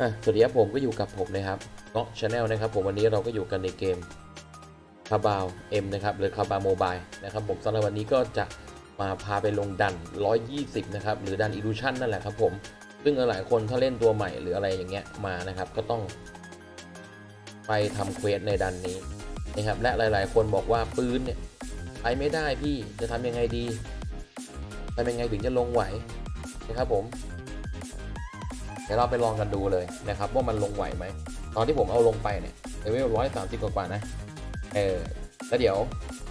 อะสวัสดีครับผมก็อยู่กับผมนะครับเน็อกชาแนลนะครับผมวันนี้เราก็อยู่กันในเกมคาบาวเอ็มนะครับหรือคาบาโมบายนะครับผมสำหรับวันนี้ก็จะมาพาไปลงดัน 120 นะครับ หรือดันอีลูชันนั่นแหละครับผม ซึ่งหลายคนถ้าเล่นตัวใหม่หรืออะไรอย่างเงี้ยมานะครับ ก็ต้อง ไปทำเควสในดันนี้นะครับ และหลาย ๆ คนบอกว่าปืนเนี่ยไปไม่ได้พี่จะทำยังไงดีทำยังไงถึงจะลงไหวนะครับผม เดี๋ยวเราไปลองกันดูเลยนะครับว่ามันลงไหวไหมตอนที่ผมเอาลงไปเนี่ยเลเวลร้อยสามสิบกว่าๆนะเออแล้วเดี๋ยว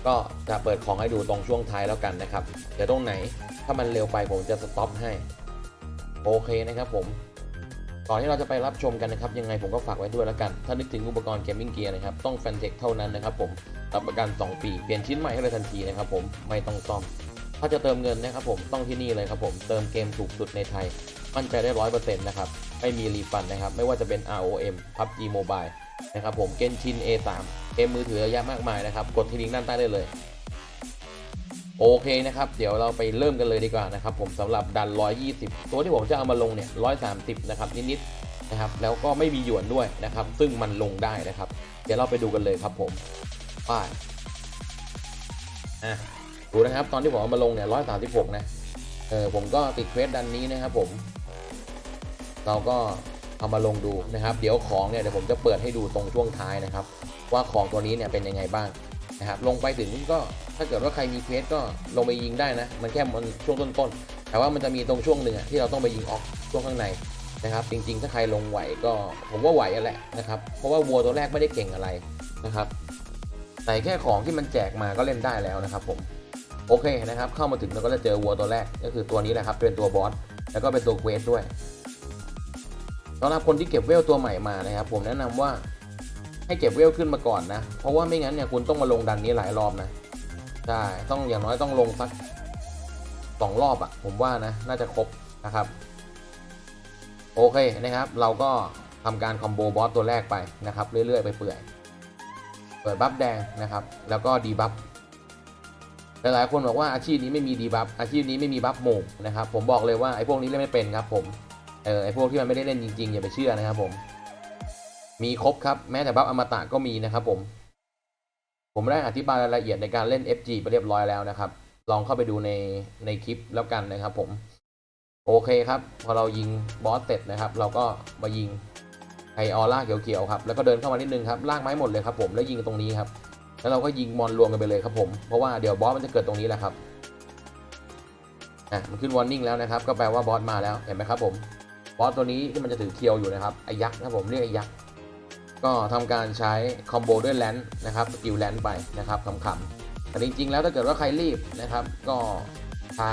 ก็จะเปิดของให้ดูตรงช่วงท้ายแล้วกันนะครับเดี๋ยวตรงไหนถ้ามันเร็วไปผมจะสต็อปให้โอเคนะครับผมก่อนที่เราจะไปรับชมกันนะครับ ยังไงผมก็ฝากไว้ด้วยแล้วกัน ถ้านึกถึงอุปกรณ์เกมมิ่งเกียร์นะครับ ต้องแฟนเทคเท่านั้นนะครับผมรับประกัน 2 ปี เปลี่ยนชิ้นใหม่ให้เลยทันทีนะครับผมไม่ต้องซ่อม ถ้าจะเติมเงินนะครับผมต้องที่นี่เลยครับผมเติมเกมถูกสุดในไทย มั่นใจได้ร้อยเปอร์เซ็นต์นะครับ ไม่มีรีฟันนะครับ ไม่ว่าจะเป็น ROM PUBG Mobile นะครับผม Genshin A3 เกมมือถือเยอะแยะมากมายนะครับ กดที่ลิงก์ด้านใต้ได้เลย โอเคนะครับ เดี๋ยวเราไปเริ่มกันเลยดีกว่านะครับ ผมสำหรับดัน 120 ตัวที่ผมจะเอามาลงเนี่ย 130 นะครับ นิดๆนะครับ แล้วก็ไม่มีหยวนด้วยนะครับ ซึ่งมันลงได้นะครับ เดี๋ยวเราไปดูกันเลยครับผมป้ายอะดูนะครับ ตอนที่ผมเอามาลงเนี่ย 136 นะเออผมก็ติดเควสดันนี้นะครับผม เราก็เอามาลงดูนะครับ เดี๋ยวของเนี่ยเดี๋ยวผมจะเปิดให้ดูตรงช่วงท้ายนะครับ ว่าของตัวนี้เนี่ยเป็นยังไงบ้างนะครับ ลงไปถึงก็ถ้าเกิดว่าใครมีเควสก็ลงไปยิงได้นะ มันแค่มันช่วงต้นๆ แต่ว่ามันจะมีตรงช่วงหนึ่งอะที่เราต้องไปยิงออกช่วงข้างในนะครับ จริงๆ ถ้าใครลงไหวก็ผมว่าไหวอะแหละนะครับ เพราะว่าวัวตัวแรกไม่ได้เก่งอะไรนะครับแต่แค่ของที่มันแจกมาก็เล่นได้แล้วนะครับผมโอเคนะครับ เข้ามาถึงเราก็จะเจอวัวตัวแรกก็คือตัวนี้แหละครับเป็นตัวบอสแล้วก็เป็นตัวเควสด้วย สำหรับคนที่เก็บเวลตัวใหม่มานะครับ ผมแนะนำว่าให้เก็บเวลขึ้นมาก่อนนะ เพราะว่าไม่งั้นเนี่ยคุณต้องมาลงดันนี้หลายรอบนะใช่ต้องอย่างน้อยต้องลงสักสองรอบอะ่ะ ผมว่านะน่าจะครบนะครับ โอเคนะครับ เราก็ทำการคอมโบบอสตัวแรกไปนะครับ เรื่อยๆไปเปื่อยเปิดบัฟแดงนะครับ แล้วก็ดีบัฟหลายๆคนบอกว่าอาชีพนี้ไม่มีดีบัฟอาชีพนี้ไม่มีบัฟโหมกนะครับ ผมบอกเลยว่าไอ้พวกนี้เล่นไม่เป็นครับผม เออไอพวกที่มันไม่ได้เล่นจริงๆอย่าไปเชื่อนะครับผม มีครบครับแม้แต่บัฟอมตะก็มีนะครับผม ผมได้อธิบายรายละเอียดในการเล่น FG ไปเรียบร้อยแล้วนะครับ ลองเข้าไปดูในในคลิปแล้วกันนะครับผม โอเคครับ พอเรายิงบอสเสร็จนะครับ เราก็มายิงไอออร่าเขียวๆครับแล้วก็เดินเข้ามานิดนึงครับลากไม้หมดเลยครับผมแล้วยิงตรงนี้ครับแล้วเราก็ยิงมอนรวมกันไปเลยครับผม เพราะว่าเดี๋ยวบอสมันจะเกิดตรงนี้แหละครับอะมันขึ้นวอร์นิ่งแล้วนะครับ ก็แปลว่าบอสมาแล้ว เห็นไหมครับผม อสตัวนี้ที่มันจะถือเคียวอยู่นะครับไอยักษ์นะผมเรียกไอยักษ์ก็ทำการใช้คอมโบด้วยแลนด์นะครับสกิลแลนด์ไปนะครับขำๆแต่จริงๆแล้วถ้าเกิดว่าใครรีบนะครับ ก็ใช้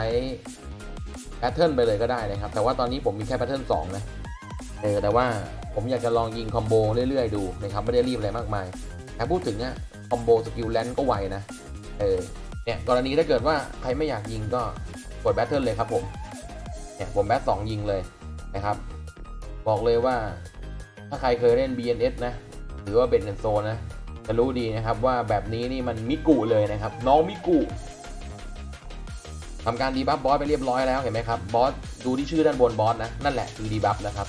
แพทเทิร์นไปเลยก็ได้นะครับ แต่ว่าตอนนี้ผมมีแค่แพทเทิร์นสองนะเออแต่ว่าผมอยากจะลองยิงคอมโบเรื่อยๆดูนะครับไม่ได้รีบอะไรมากมายแต่พูดถึงอะคอมโบสกิลแลนก็ไวนะเออเนี่ยกรณีถ้าเกิดว่าใครไม่อยากยิงก็กดแบทเทิลเลยครับผมเนี่ยผมแบทสองยิงเลย นะครับ บอกเลยว่าถ้าใครเคยเล่น BNS นะ หรือว่าเบนเซนโซนะ จะรู้ดีนะครับว่าแบบนี้นี่มันมิกุเลยนะครับ น้องมิกุทำการดีบัฟบอสไปเรียบร้อยแล้วเห็นไหมครับบอสดูที่ชื่อด้านบนบอสนะ นั่นแหละคือดีบัฟนะครับ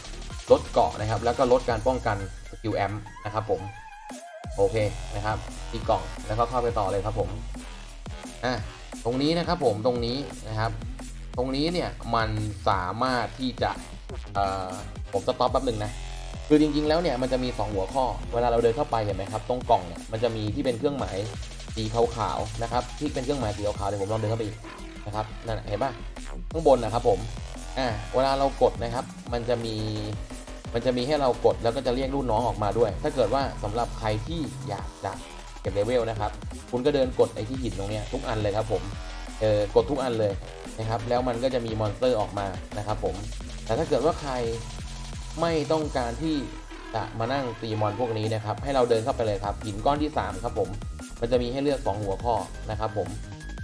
ลดเกาะนะครับ แล้วก็ลดการป้องกันสกิลแอมนะครับผม โอเคนะครับตีกล่องแล้วก็เข้าไปต่อเลยครับผมอะตรงนี้นะครับผมตรงนี้นะครับ ตรงนี้เนี่ยมันสามารถที่จะ ผมสต็อปแป๊บหนึ่งนะคือจริง ๆ แล้วเนี่ยมันจะมี 2 หัวข้อ เวลาเราเดินเข้าไปเห็นไหมครับ ตรงกล่องเนี่ยมันจะมีที่เป็นเครื่องหมายสีขาวๆนะครับ ที่เป็นเครื่องหมายสีขาวๆเดี๋ยวผมลองเดินเข้าไปอีกนะครับนั่นเห็นปะข้างบนนะครับผมอ่าเวลาเรากดนะครับ มันจะมีมันจะมีให้เรากดแล้วก็จะเรียกรุ่นน้องออกมาด้วย ถ้าเกิดว่าสำหรับใครที่อยากจะเก็บเลเวลนะครับ คุณก็เดินกดไอ้ที่หินตรงเนี้ยทุกอันเลยครับผมเออกดทุกอันเลย นะครับแล้วมันก็จะมีมอนสเตอร์ออกมานะครับผมแต่ถ้าเกิดว่าใครไม่ต้องการที่จะมานั่งตีมอนพวกนี้นะครับให้เราเดินเข้าไปเลยครับหินก้อนที่ 3 ครับผมมันจะมีให้เลือก 2 หัวข้อนะครับผม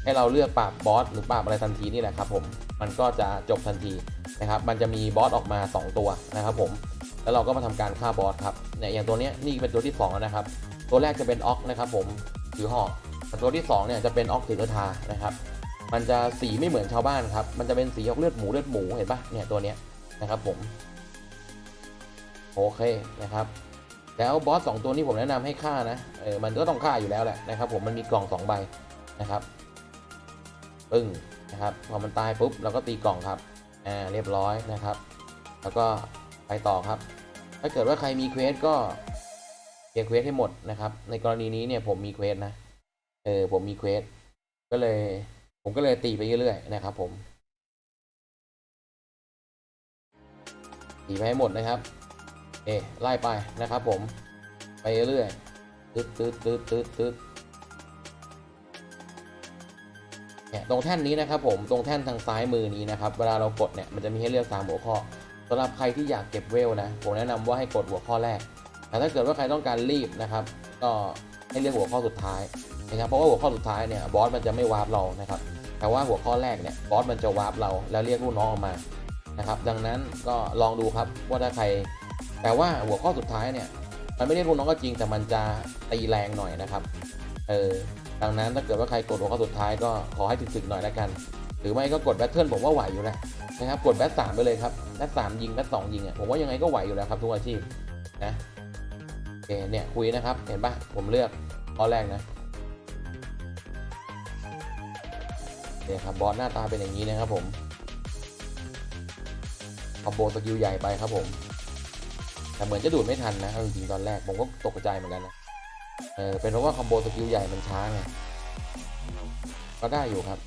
ให้เราเลือกปราบบอสหรือปราบอะไรทันทีนี่แหละครับผมมันก็จะจบทันทีนะครับมันจะมีบอสออกมา 2 ตัวนะครับผมแล้วเราก็มาทำการฆ่าบอสครับเนี่ยอย่างตัวนี้นี่เป็นตัวที่2นะครับตัวแรกจะเป็นออกนะครับผมถือหอกแต่ตัวที่2เนี่ยจะเป็นออกถือกระทานะครับ มันจะสีไม่เหมือนชาวบ้านครับ มันจะเป็นสีออกเลือดหมูเลือดหมูเห็นปะเนี่ยตัวเนี้ยนะครับผม โอเคนะครับ แล้วบอสสองตัวนี้ผมแนะนำให้ฆ่านะเออมันก็ต้องฆ่าอยู่แล้วแหละนะครับ ผมมันมีกล่องสองใบนะครับปึ้งนะครับพอมันตายปุ๊บเราก็ตีกล่องครับอ่าเรียบร้อยนะครับ แล้วก็ไปต่อครับ ถ้าเกิดว่าใครมีเควสก็เคลียร์เควสให้หมดนะครับ ในกรณีนี้เนี่ยผมมีเควสนะเออผมมีเควสก็เลย ผมก็เลยตีไปเรื่อยๆนะครับผมตีไปให้หมดนะครับ เอไล่ไปนะครับผม ไปเรื่อยๆตึ๊ดตึ๊ดตึ๊ดตึ๊ดตึ๊ดเนี่ยตรงแท่นนี้นะครับผม ตรงแท่นทางซ้ายมือนี้นะครับ เวลาเรากดเนี่ย มันจะมีให้เลือก3หัวข้อสำหรับใครที่อยากเก็บเวลนะ ผมแนะนำว่าให้กดหัวข้อแรก แต่ถ้าเกิดว่าใครต้องการรีบนะครับ ก็ให้เลือกหัวข้อสุดท้ายนะครับ เพราะว่าหัวข้อสุดท้ายเนี่ย บอสมันจะไม่วาร์ปเรานะครับ แต่ว่าหัวข้อแรกเนี่ยบอสมันจะวาร์ปเราแล้วเรียกลูกน้องออกมานะครับดังนั้นก็ลองดูครับว่าถ้าใคร แต่ว่าหัวข้อสุดท้ายเนี่ยมันไม่ได้ลูกน้องก็จริงแต่มันจะตีแรงหน่อยนะครับเออดังนั้นถ้าเกิดว่าใครกดหัวข้อสุดท้ายก็ขอให้ถึกๆหน่อยแล้วกัน หรือไม่ก็กดแบทเทิลผมว่าไหวอยู่แล้วนะครับกดแบทสามไปเลยครับแบทสามยิงแบทสองยิงอะผมว่ายังไงก็ไหวอยู่แล้วครับทุกอาชีพนะโอเคเนี่ยคุยนะครับเห็นปะผมเลือกข้อแรกนะ เนี่ยครับบอสหน้าตาเป็นอย่างนี้นะครับผมคอมโบสกิลใหญ่ไปครับผม แต่เหมือนจะดูดไม่ทันนะจริงๆตอนแรกผมก็ตกใจเหมือนกันนะเออเป็นเพราะว่าคอมโบสกิลใหญ่มันช้าไงก็ได้อยู่ครับ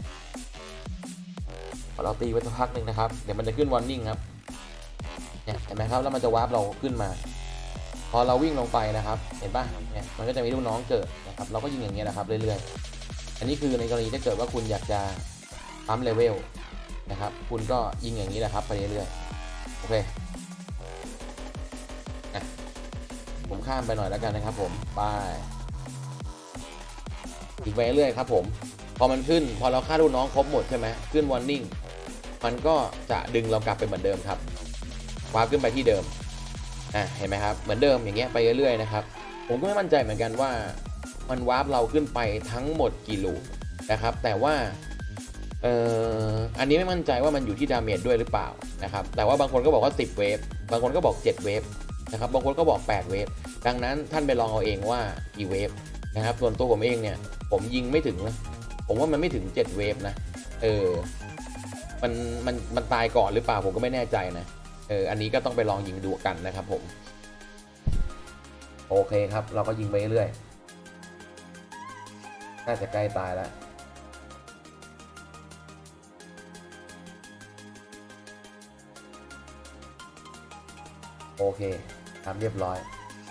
พอเราตีไปสักพักหนึ่งนะครับ เดี๋ยวมันจะขึ้นวอร์นิ่งครับเนี่ยเห็นไหมครับแล้วมันจะวาร์ปเราขึ้นมา พอเราวิ่งลงไปนะครับ เห็นป่ะเนี่ยมันก็จะมีลูกน้องเกิดนะครับ เราก็ยิงอย่างเงี้ยนะครับเรื่อยๆ อันนี้คือในกรณีถ้าเกิดว่าคุณอยากจะปั๊มเลเวลนะครับ คุณก็ยิงอย่างนี้แหละครับไปเรื่อยๆ โอเคผมข้ามไปหน่อยแล้วกันนะครับ ผมไปอีกไปเรื่อยๆครับ ผม พอมันขึ้น พอเราฆ่าลูกน้องครบหมดใช่ไหมขึ้นวอร์นิ่งมันก็จะดึงเรากลับไปเหมือนเดิมครับวาร์ปขึ้นไปที่เดิมอะเห็นไหมครับ เหมือนเดิมอย่างเงี้ยไปเรื่อยๆนะครับ ผมก็ไม่มั่นใจเหมือนกันว่า มันวาร์ปเราขึ้นไปทั้งหมดกี่ลูปนะครับ แต่ว่าเอ่ออันนี้ไม่มั่นใจว่ามันอยู่ที่ดาเมจด้วยหรือเปล่านะครับ แต่ว่าบางคนก็บอกว่า 10 เวฟ บางคนก็บอก 7 เวฟนะครับ บางคนก็บอก 8 เวฟ ดังนั้นท่านไปลองเอาเองว่ากี่เวฟนะครับ ส่วนตัวผมเองเนี่ย ผมยิงไม่ถึงนะ ผมว่ามันไม่ถึง 7 เวฟนะ เออ มัน มัน มันตายก่อนหรือเปล่าผมก็ไม่แน่ใจนะ เออ อันนี้ก็ต้องไปลองยิงดูกันนะครับผม โอเคครับ เราก็ยิงไปเรื่อย น่าจะใกล้ตายแล้วโอเคทำเรียบร้อย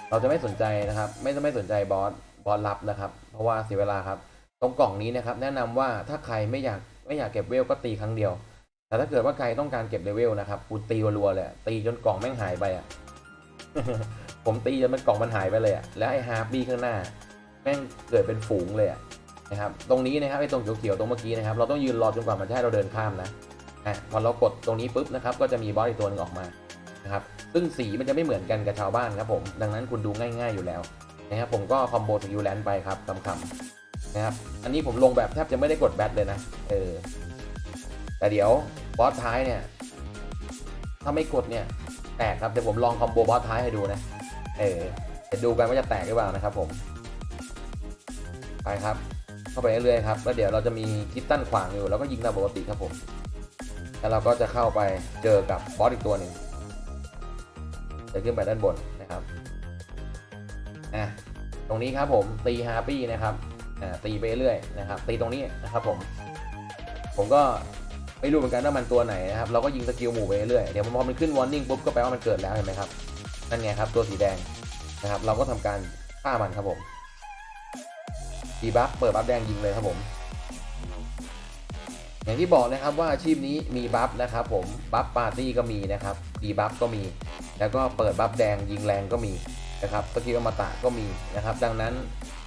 เราจะไม่สนใจนะครับ ไม่ไม่สนใจบอสบอสรับนะครับ เพราะว่าเสียเวลาครับ ตรงกล่องนี้นะครับ แนะนำว่าถ้าใครไม่อยากไม่อยากเก็บเวลก็ตีครั้งเดียว แต่ถ้าเกิดว่าใครต้องการเก็บเลเวลนะครับคุณตีรัวๆเลยตีจนกล่องแม่งหายไปอะผมตีจนมันกล่องมันหายไปเลยอะแล้วไอ้ฮาร์บี้ข้างหน้า แม่งเกิดเป็นฝูงเลยอะ นะครับ ตรงนี้นะครับไอ้ตรงเขียวๆตรงเมื่อกี้นะครับ เราต้องยืนรอจนกว่ามันจะให้เราเดินข้ามนะอะพอเรากดตรงนี้ปุ๊บนะครับ ก็จะมีบอสอีกตัวหนึงออกมานะครับ ซึ่งสีมันจะไม่เหมือนกันกับชาวบ้านครับผม ดังนั้นคุณดูง่ายๆอยู่แล้วนะครับผมก็คอมโบสกิลแลนด์ไปครับคำๆนะครับ อันนี้ผมลงแบบแทบจะไม่ได้กดแบตเลยนะ เออ แต่เดี๋ยวบอสท้ายเนี่ย ถ้าไม่กดเนี่ย แตกครับ เดี๋ยวผมลองคอมโบบอสท้ายให้ดูนะ เออเดี๋ยวดูกันว่าจะแตกหรือเปล่านะครับผม ไปครับ เข้าไปเรื่อยๆครับแล้วเดี๋ยวเราจะมีคิตตันขวางอยู่แล้วก็ยิงตามปกติครับผมแล้วเราก็จะเข้าไปเจอกับบอสอีกตัวหนึ่งจะขึ้นไปด้านบนนะครับอะตรงนี้ครับผมตีฮาร์ปี้นะครับอ่าตีไปเรื่อยนะครับ ตีตรงนี้นะครับผม ผมก็ไม่รู้เหมือนกันว่ามันตัวไหนนะครับเราก็ยิงสกิลหมู่ไปเรื่อยเดี๋ยวพอมันขึ้นวอร์นิ่งปุ๊บก็แปลว่ามันเกิดแล้วเห็นไหมครับนั่นไงครับตัวสีแดงนะครับ เราก็ทำการฆ่ามันครับผม ดีบัฟเปิดบัฟแดงยิงเลยครับผม อย่างที่บอกนะครับว่าอาชีพนี้มีบัฟนะครับผมบัฟปาร์ตี้ก็มีนะครับดีบัฟก็มี แล้วก็เปิดบัฟแดงยิงแรงก็มีนะครับสกิลอมตะก็มีนะครับ ดังนั้น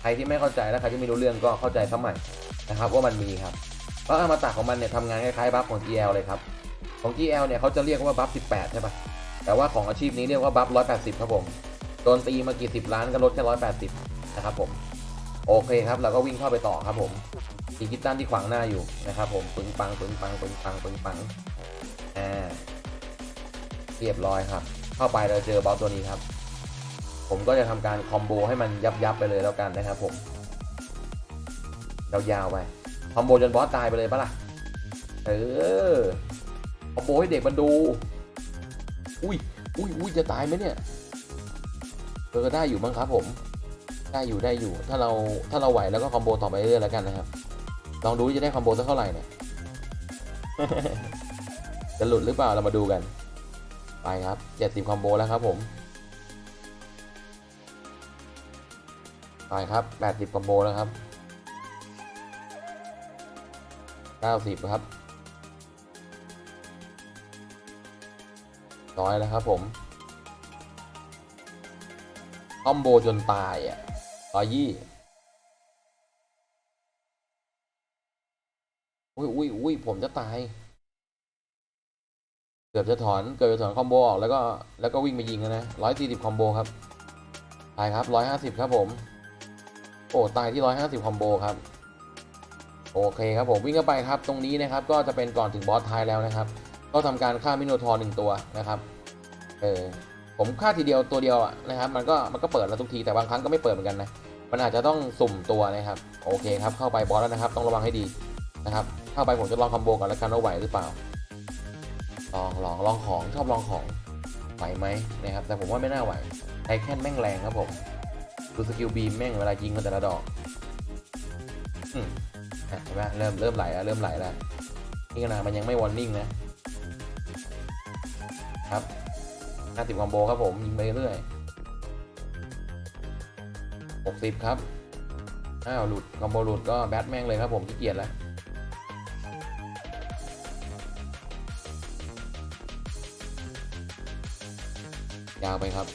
ใครที่ไม่เข้าใจและใครที่ไม่รู้เรื่องก็เข้าใจสมัยนะครับว่ามันมีครับเพราะอมตะของมันเนี่ยทำงานคล้ายๆบัฟของ GL เลยครับของ GL เนี่ยเขาจะเรียกว่าบัฟ 18 ใช่ปะแต่ว่าของอาชีพนี้เรียกว่าบัฟ 180 ครับผม โดนตีมากี่สิบล้านก็ลดแค่ 180 นะครับผม โอเคครับเราก็วิ่งเข้าไปต่อครับผมตีกิตตันที่ขวางหน้าอยู่นะครับผมปึงปังปึงปังปึงปังปึงปังอ่าเรียบร้อยครับ เข้าไปเราเจอบอสตัวนี้ครับ ผมก็จะทำการคอมโบให้มันยับยับไปเลยแล้วกันนะครับผมยาวๆไปคอมโบจนบอสตายไปเลยปะล่ะเออคอมโบให้เด็กมันดู อุ้ยอุ้ยอุ้ยจะตายไหมเนี่ยเออได้อยู่มั้งครับผม ได้อยู่ได้อยู่ ถ้าเราถ้าเราไหวแล้วก็คอมโบต่อไปเรื่อยๆแล้วกันนะครับ ลองดูจะได้คอมโบสักเท่าไหร่เนี่ย จะหลุดหรือเปล่าเรามาดูกัน ไปครับเจ็ดสิบคอมโบแล้วครับผมไปครับแปดสิบคอมโบแล้วครับเก้าสิบครับร้อยแล้วครับผมคอมโบจนตายอะ ร้อยยี่อุ้ยอุ้ยอุ้ยผมจะตาย เกือบจะถอนเกือบจะถอนคอมโบออกแล้วก็แล้วก็วิ่งไปยิงนะร้อยสี่สิบคอมโบครับตายครับร้อยห้าสิบครับผม โอ้ตายที่ร้อยห้าสิบคอมโบครับโอเคครับผมวิ่งเข้าไปครับตรงนี้นะครับก็จะเป็นก่อนถึงบอสท้ายแล้วนะครับ ก็ทำการฆ่ามิโนทอร์หนึ่งตัวนะครับ เออ ผมฆ่าทีเดียวตัวเดียวนะครับมันก็มันก็เปิดแล้วทุกทีแต่บางครั้งก็ไม่เปิดเหมือนกันนะมันอาจจะต้องสุ่มตัวนะครับโอเคครับเข้าไปบอสแล้วนะครับ ต้องระวังให้ดีนะครับเข้าไปผมจะลองคอมโบก่อนแล้วกันว่าไหวหรือเปล่า ลองลองลองของชอบลองของไหวไหมนะครับแต่ผมว่าไม่น่าไหวไอแคนแม่งแรงครับผมดูสกิลบีมแม่งเวลายิงมันแต่ละดอกอืมเห็นไหมเริ่มเริ่มไหลแล้วเริ่มไหลแล้วนี่ขนาดมันยังไม่วอร์นิ่งนะครับ 50คอมโบครับผมยิงไปเรื่อย60ครับอ้าวหลุดคอมโบหลุดก็แบทแม่งเลยครับผมขี้เกียจแล้วยาวไปครับ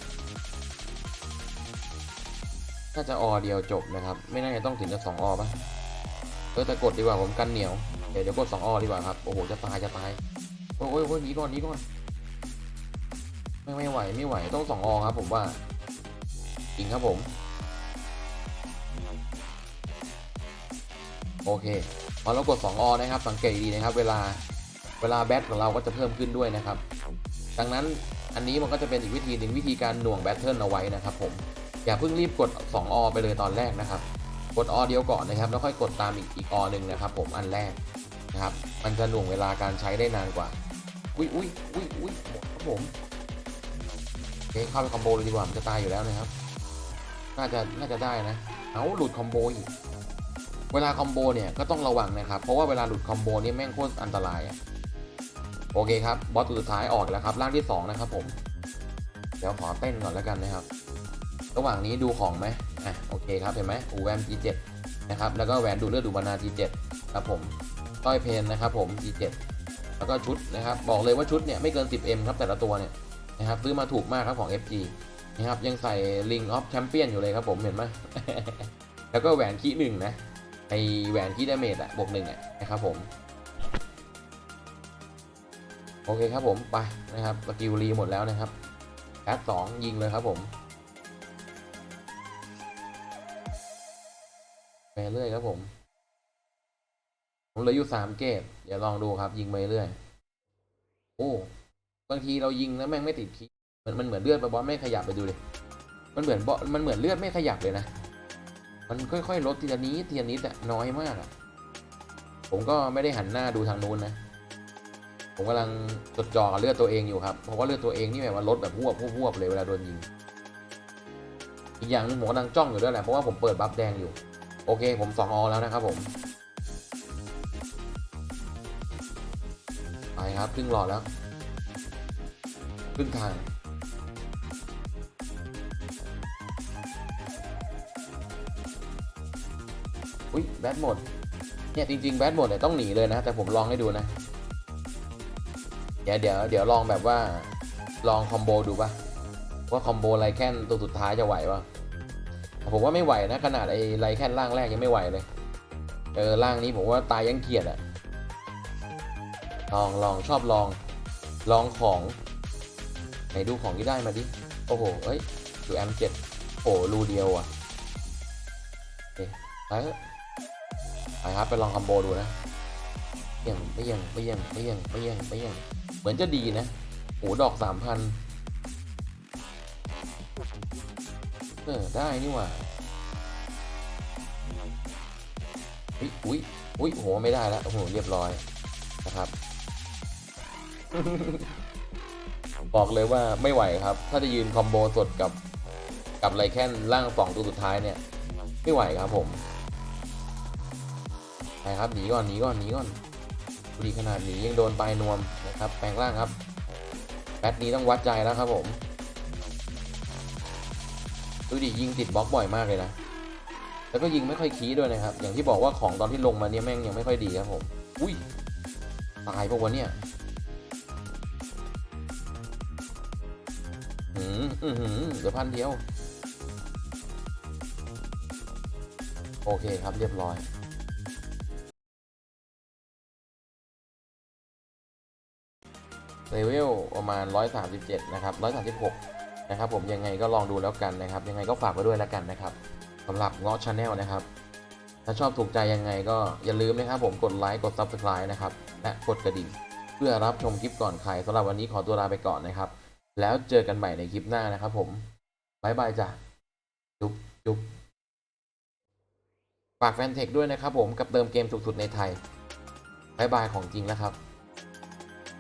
น่าจะออเดียวจบนะครับ ไม่น่าจะต้องถึงจะสองอป่ะเออแต่กดดีกว่าผมกันเหนียว เดี๋ยวเดี๋ยวกดสองออดีกว่าครับ โอ้โห จะตายจะตาย โอ้ยโอ้ยโอ้ยหนีก่อนหนีก่อน ไม่ไม่ไหวไม่ไหวต้องสองอครับผมว่าจริงครับผม โอเคพอเรากด 2อนะครับ สังเกตดีนะครับ เวลาเวลาแบทของเราก็จะเพิ่มขึ้นด้วยนะครับ ดังนั้นอันนี้มันก็จะเป็นอีกวิธีหนึ่งวิธีการหน่วงแบทเทิลเอาไว้นะครับผมอย่าเพิ่งรีบกด 2อไปเลยตอนแรกนะครับ กดอเดียวก่อนนะครับ แล้วค่อยกดตามอีกอีกอหนึ่งนะครับ ผมอันแรกนะครับ มันจะหน่วงเวลาการใช้ได้นานกว่า อุ้ยอุ้ยอุ้ยอุ้ยหมดครับผม เคเข้าไปคอมโบเลยดีกว่ามันจะตายอยู่แล้วนะครับ น่าจะน่าจะได้นะ เอาหลุดคอมโบอีก เวลาคอมโบเนี่ยก็ต้องระวังนะครับ เพราะว่าเวลาหลุดคอมโบนี่แม่งโคตรอันตรายอะโอเคครับ บอสตัวสุดท้ายออกแล้วครับ ร่างที่ 2 นะครับผม เดี๋ยวขอเต้นก่อนแล้วกันนะครับ ระหว่างนี้ดูของไหมอะโอเคครับเห็นไหมหูแวน G7 นะครับ แล้วก็แหวนดูดเลือดดูบานา G7 ครับผมต้อยเพนนะครับผม G7 แล้วก็ชุดนะครับ บอกเลยว่าชุดเนี่ยไม่เกิน 10M ครับแต่ละตัวเนี่ย นะครับซื้อมาถูกมากครับของ FG นะครับยังใส่ Ring of Champion อยู่เลยครับผมเห็นไหมแล้วก็แหวนคีหนึ่งนะไอแหวนคีดาเมจอะบวกหนึ่งอะนะครับผม โอเคครับผมไปนะครับสกิลรีหมดแล้วนะครับแอดสองยิงเลยครับผมไปเรื่อยครับผม ผมเหลืออยู่สามเกตเดี๋ยวลองดูครับยิงไปเรื่อย โอ้ บางทีเรายิงแล้วแม่งไม่ติดคีมันมันเหมือนเลือดบอลไม่ขยับไปดูเลย มันเหมือนบอมันเหมือนเลือดไม่ขยับเลยนะ มันค่อยๆลดทีละนิดทีละนิดอะน้อยมากอะผมก็ไม่ได้หันหน้าดูทางนู้นนะ ผมกำลังจดจ่อกับเลือดตัวเองอยู่ครับ เพราะว่าเลือดตัวเองนี่แบบว่าลดแบบวบวบวบเลยเวลาโดนยิง อีกอย่างหนึงผมกำลังจ้องอยู่ด้วยแหละเพราะว่าผมเปิดบัฟแดงอยู่ โอเค ผมสองอแล้วนะครับผมไปครับครึ่งหลอดแล้ว ครึ่งทางอุ้ยแบทหมด เนี่ยจริงๆแบทหมดเนี่ยต้องหนีเลยนะ แต่ผมลองให้ดูนะ เดี๋ยวเดี๋ยวเดี๋ยวลองแบบว่าลองคอมโบดูปะว่าคอมโบไรแคนตัวสุดท้ายจะไหวปะผมว่าไม่ไหวนะ ขนาดไอ้ไรแคนร่างแรกยังไม่ไหวเลย เออร่างนี้ผมว่าตายยังเกลียดอะลองลองชอบลองลองของ ไหนดูของที่ได้มาดิ โอ้โห เอ้ยดูแอมเจ็ดโอ้รูเดียวอะโอเคไปไปครับไปลองคอมโบดูนะเปยังไม่ยังไม่ยังไม่ยังไม่ยังไม่ยังเหมือนจะดีนะโอ้ดอกสามพันเออได้นี่หว่าอุ้ยอุ้ยอุ้ยโหไม่ได้แล้วโอ้โหเรียบร้อยนะครับ บอกเลยว่าไม่ไหวครับ ถ้าจะยืนคอมโบสดกับกับไรแค่นล่างสองตัวสุดท้ายเนี่ย ไม่ไหวครับผมไปครับหนีก่อนหนีก่อนหนีก่อนดูดีขนาดหนียังโดนปลายนวมนะครับ แปลงร่างครับแพทนี้ต้องวัดใจแล้วครับผมดูดิยิงติดบล็อกบ่อยมากเลยนะ แล้วก็ยิงไม่ค่อยคีย์ด้วยนะครับ อย่างที่บอกว่าของตอนที่ลงมาเนี่ยแม่งยังไม่ค่อยดีครับผม อุ้ยตายปะวะเนี่ย อือหือเดี๋ยวพันเดียว โอเคครับเรียบร้อยเลเวลประมาณ 137 นะครับ 136 นะครับ ผมยังไงก็ลองดูแล้วกันนะครับ ยังไงก็ฝากไว้ด้วยแล้วกันนะครับสำหรับเงาะชาแนลนะครับ ถ้าชอบถูกใจยังไงก็อย่าลืมนะครับ ผมกดไลค์กด Subscribe นะครับ และกดกระดิ่งเพื่อรับชมคลิปก่อนใครสำหรับวันนี้ขอตัวลาไปก่อนนะครับ แล้วเจอกันใหม่ในคลิปหน้านะครับผมบายบายจ้ะจุ๊บจุ๊บฝากแฟนเทคด้วยนะครับผมกับเติมเกมสุดๆในไทยบายบายของจริงแล้วครับ